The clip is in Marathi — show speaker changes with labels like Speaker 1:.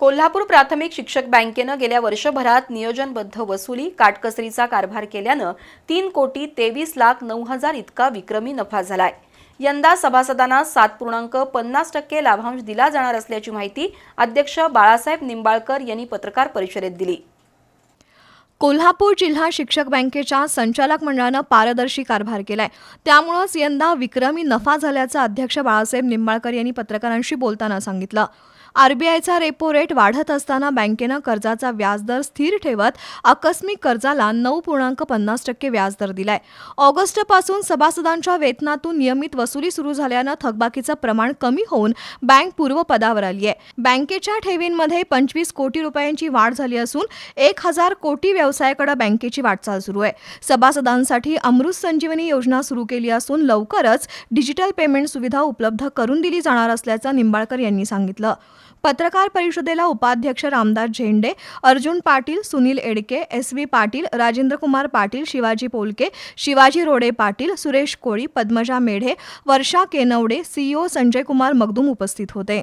Speaker 1: कोल्हापूर प्राथमिक शिक्षक बँकेनं गेल्या वर्षभरात नियोजनबद्ध वसुली काटकसरीचा कारभार केल्यानं तीन कोटी तेवीस लाख नऊ हजार इतका विक्रमी नफा झालाय. यंदा सभासदांना सात पूर्णांक पन्नास टक्के लाभांश दिला जाणार असल्याची माहिती अध्यक्ष बाळासाहेब निंबाळकर यांनी पत्रकार परिषदेत दिली.
Speaker 2: कोल्हापूर जिल्हा शिक्षक बँकेच्या संचालक मंडळानं पारदर्शी कारभार केलाय. त्यामुळंच यंदा विक्रमी नफा झाल्याचं अध्यक्ष बाळासाहेब निंबाळकर यांनी पत्रकारांशी बोलताना सांगितलं. आरबीआयचा रेपो रेट वाढत असताना बँकेनं कर्जाचा व्याजदर स्थिर ठेवत आकस्मिक कर्जाला नऊ पूर्णांक पन्नास टक्के व्याजदर दिलाय. ऑगस्टपासून सभासदांच्या वेतनातून नियमित वसुली सुरू झाल्यानं थकबाकीचं प्रमाण कमी होऊन बँक पूर्वपदावर आली आहे बँकेच्या ठेवींमध्ये पंचवीस कोटी रुपयांची वाढ झाली असून एक हजार कोटी व्यवसायाकडे बँकेची वाटचाल सुरू आहे. सभासदांसाठी अमृत संजीवनी योजना सुरू केली असून लवकरच डिजिटल पेमेंट सुविधा उपलब्ध करून दिली जाणार असल्याचं निंबाळकर यांनी सांगितलं. पत्रकार परिषदेला उपाध्यक्ष Ramdas Zende Arjun Patil Sunil Edake S V Patil Rajendrakumar Patil Shivaji Polke Shivaji Rode Patil Suresh Koli Padmaja Medhe Varsha Kenwade CEO Sanjay Kumar Magdum उपस्थित होते.